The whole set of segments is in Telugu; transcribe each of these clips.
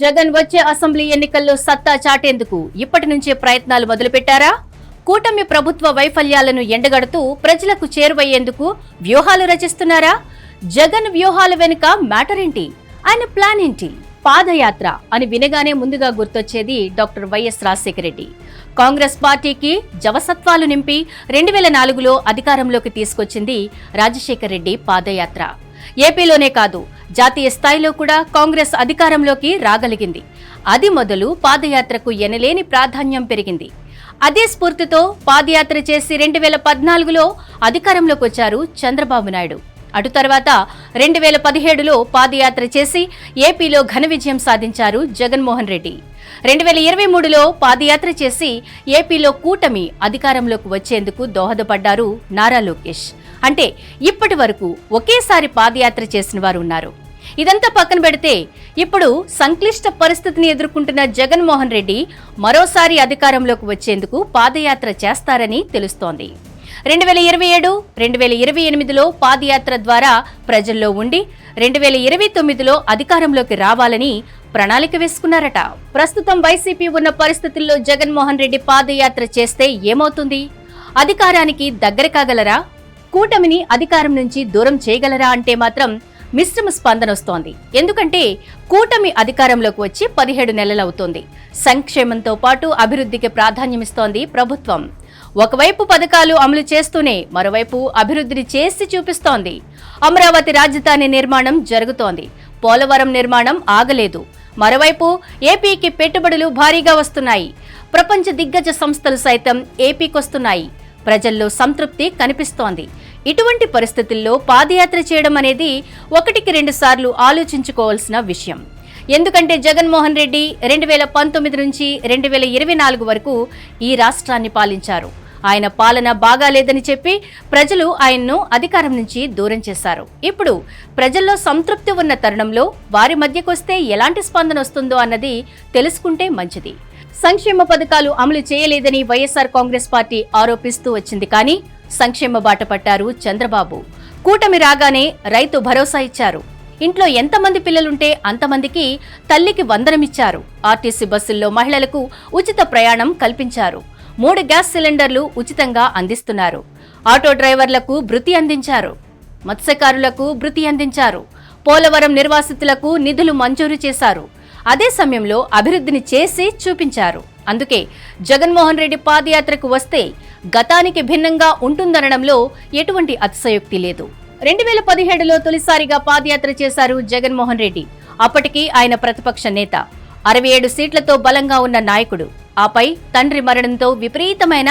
జగన్ వచ్చే అసెంబ్లీ ఎన్నికల్లో సత్తా చాటేందుకు ఇప్పటి నుంచే ప్రయత్నాలు మొదలుపెట్టారా? కూటమి ప్రభుత్వ వైఫల్యాలను ఎండగడుతూ ప్రజలకు చేరువయ్యేందుకు వ్యూహాలు రచిస్తున్నారా? జగన్ వ్యూహాల వెనుక మ్యాటర్ ఏంటి? ఆయన ప్లాన్ ఏంటి? పాదయాత్ర అని వినగానే ముందుగా గుర్తొచ్చేది doctor Y S Rajasekhara Reddy. Congress పార్టీకి జవసత్వాలు నింపి రెండు వేల నాలుగులో అధికారంలోకి తీసుకొచ్చింది రాజశేఖర రెడ్డి పాదయాత్ర. ఏపీలోనే కాదు జాతీయ స్థాయిలో కూడా కాంగ్రెస్ అధికారంలోకి రాగలిగింది. అది మొదలు పాదయాత్రకు ఎనలేని ప్రాధాన్యం పెరిగింది. అదే స్ఫూర్తితో పాదయాత్ర చేసి రెండు వేల పద్నాలుగులో అధికారంలోకి వచ్చారు చంద్రబాబు నాయుడు. అటు తర్వాత రెండు వేల పదిహేడులో పాదయాత్ర చేసి ఏపీలో ఘన విజయం సాధించారు జగన్మోహన్ రెడ్డి. రెండు వేల ఇరవై మూడులో పాదయాత్ర చేసి ఏపీలో కూటమి అధికారంలోకి వచ్చేందుకు దోహదపడ్డారు నారా లోకేష్. అంటే ఇప్పటి వరకు ఒకేసారి పాదయాత్ర చేసిన వారు ఉన్నారు. ఇదంతా పక్కన పెడితే ఇప్పుడు సంక్లిష్ట పరిస్థితిని ఎదుర్కొంటున్న జగన్మోహన్ రెడ్డి మరోసారి అధికారంలోకి వచ్చేందుకు పాదయాత్ర చేస్తారని తెలుస్తోంది. రెండు వేల ఇరవై ఏడు రెండు వేల ఇరవై ఎనిమిదిలో పాదయాత్ర ద్వారా ప్రజల్లో ఉండి రెండు వేల ఇరవై తొమ్మిదిలో అధికారంలోకి రావాలని ప్రణాళిక వేసుకున్నారట. ప్రస్తుతం వైసీపీ ఉన్న పరిస్థితుల్లో జగన్మోహన్ రెడ్డి పాదయాత్ర చేస్తే ఏమవుతుంది? అధికారానికి దగ్గర కాగలరా? కూటమిని అధికారం నుంచి దూరం చేయగలరా అంటే మాత్రం మిశ్రమ స్పందన వస్తోంది. ఎందుకంటే కూటమి అధికారంలోకి వచ్చి పదిహేడు నెలలవుతోంది. సంక్షేమంతో పాటు అభివృద్ధికి ప్రాధాన్యమిస్తోంది ప్రభుత్వం. ఒకవైపు పథకాలు అమలు చేస్తూనే మరోవైపు అభివృద్ధిని చేసి చూపిస్తోంది. అమరావతి రాజధాని నిర్మాణం జరుగుతోంది. పోలవరం నిర్మాణం ఆగలేదు. మరోవైపు ఏపీకి పెట్టుబడులు భారీగా వస్తున్నాయి. ప్రపంచ దిగ్గజ సంస్థలు సైతం ఏపీకొస్తున్నాయి. ప్రజల్లో సంతృప్తి కనిపిస్తోంది. ఇటువంటి పరిస్థితుల్లో పాదయాత్ర చేయడం అనేది ఒకటికి రెండు సార్లు ఆలోచించుకోవాల్సిన విషయం. ఎందుకంటే జగన్మోహన్ రెడ్డి రెండు వేల పంతొమ్మిది నుంచి రెండు వేల ఇరవై నాలుగు వరకు ఈ రాష్ట్రాన్ని పాలించారు. ఆయన పాలన బాగాలేదని చెప్పి ప్రజలు ఆయన్ను అధికారం నుంచి దూరం చేశారు. ఇప్పుడు ప్రజల్లో సంతృప్తి ఉన్న తరుణంలో వారి మధ్యకొస్తే ఎలాంటి స్పందన వస్తుందో అన్నది తెలుసుకుంటే మంచిది. సంక్షేమ పథకాలు అమలు చేయలేదని వైఎస్ఆర్ కాంగ్రెస్ పార్టీ ఆరోపిస్తూ వచ్చింది కానీ సంక్షేమ బాట పట్టారు చంద్రబాబు. కూటమి రాగానే రైతు భరోసా ఇచ్చారు. ఇంట్లో ఎంతమంది పిల్లలుంటే అంతమందికి తల్లికి వందనమిచ్చారు. ఆర్టీసీ బస్సుల్లో మహిళలకు ఉచిత ప్రయాణం కల్పించారు. మూడు గ్యాస్ సిలిండర్లు ఉచితంగా అందిస్తున్నారు. ఆటో డ్రైవర్లకు భృతి అందించారు. మత్స్యకారులకు భృతి అందించారు. పోలవరం నిర్వాసితులకు నిధులు మంజూరు చేశారు. అదే సమయంలో అభివృద్ధిని చేసి చూపించారు. అందుకే జగన్మోహన్ రెడ్డి పాదయాత్రకు వస్తే గతానికి భిన్నంగా ఉంటుందనడంలో ఎటువంటి అతిశయోక్తి లేదు. రెండు వేల పదిహేడులో తొలిసారిగా పాదయాత్ర చేశారు జగన్మోహన్ రెడ్డి. అప్పటికి ఆయన ప్రతిపక్ష నేత. అరవై ఏడు సీట్లతో బలంగా ఉన్న నాయకుడు. ఆపై తండ్రి మరణంతో విపరీతమైన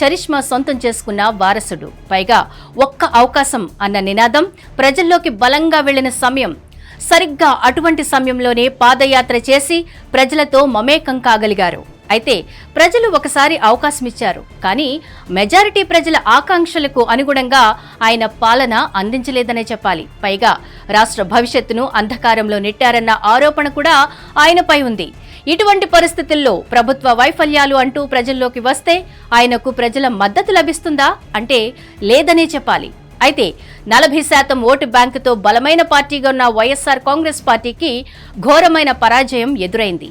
చరిష్మా సొంతం చేసుకున్న వారసుడు. పైగా ఒక్క అవకాశం అన్న నినాదం ప్రజల్లోకి బలంగా వెళ్ళిన సమయం సరిగ్గా అటువంటి సమయంలోనే పాదయాత్ర చేసి ప్రజలతో మమేకం కాగలిగారు. అయితే ప్రజలు ఒకసారి అవకాశమిచ్చారు కానీ మెజారిటీ ప్రజల ఆకాంక్షలకు అనుగుణంగా ఆయన పాలన అందించలేదనే చెప్పాలి. పైగా రాష్ట్ర భవిష్యత్తును అంధకారంలో నెట్టారన్న ఆరోపణ కూడా ఆయనపై ఉంది. ఇటువంటి పరిస్థితుల్లో ప్రభుత్వ వైఫల్యాలు అంటూ ప్రజల్లోకి వస్తే ఆయనకు ప్రజల మద్దతు లభిస్తుందా? అంటే లేదనే చెప్పాలి. అయితే నలభై శాతం ఓటు బ్యాంకుతో బలమైన పార్టీగా ఉన్న వైఎస్ఆర్ కాంగ్రెస్ పార్టీకి ఘోరమైన పరాజయం ఎదురైంది.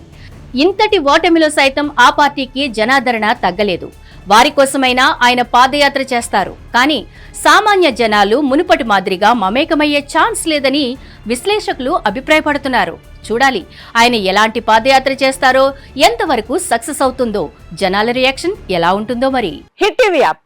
ఇంతటి ఓటమిలో సైతం ఆ పార్టీకి జనాదరణ తగ్గలేదు. వారి కోసమైనా ఆయన పాదయాత్ర చేస్తారు. కానీ సామాన్య జనాలు మునుపటి మాదిరిగా మమేకమయ్యే ఛాన్స్ లేదని విశ్లేషకులు అభిప్రాయపడుతున్నారు. చూడాలి ఆయన ఎలాంటి పాదయాత్ర చేస్తారో ఎంతవరకు సక్సెస్ అవుతుందో జనాల రియాక్షన్ ఎలా ఉంటుందో మరి. Hit TV app.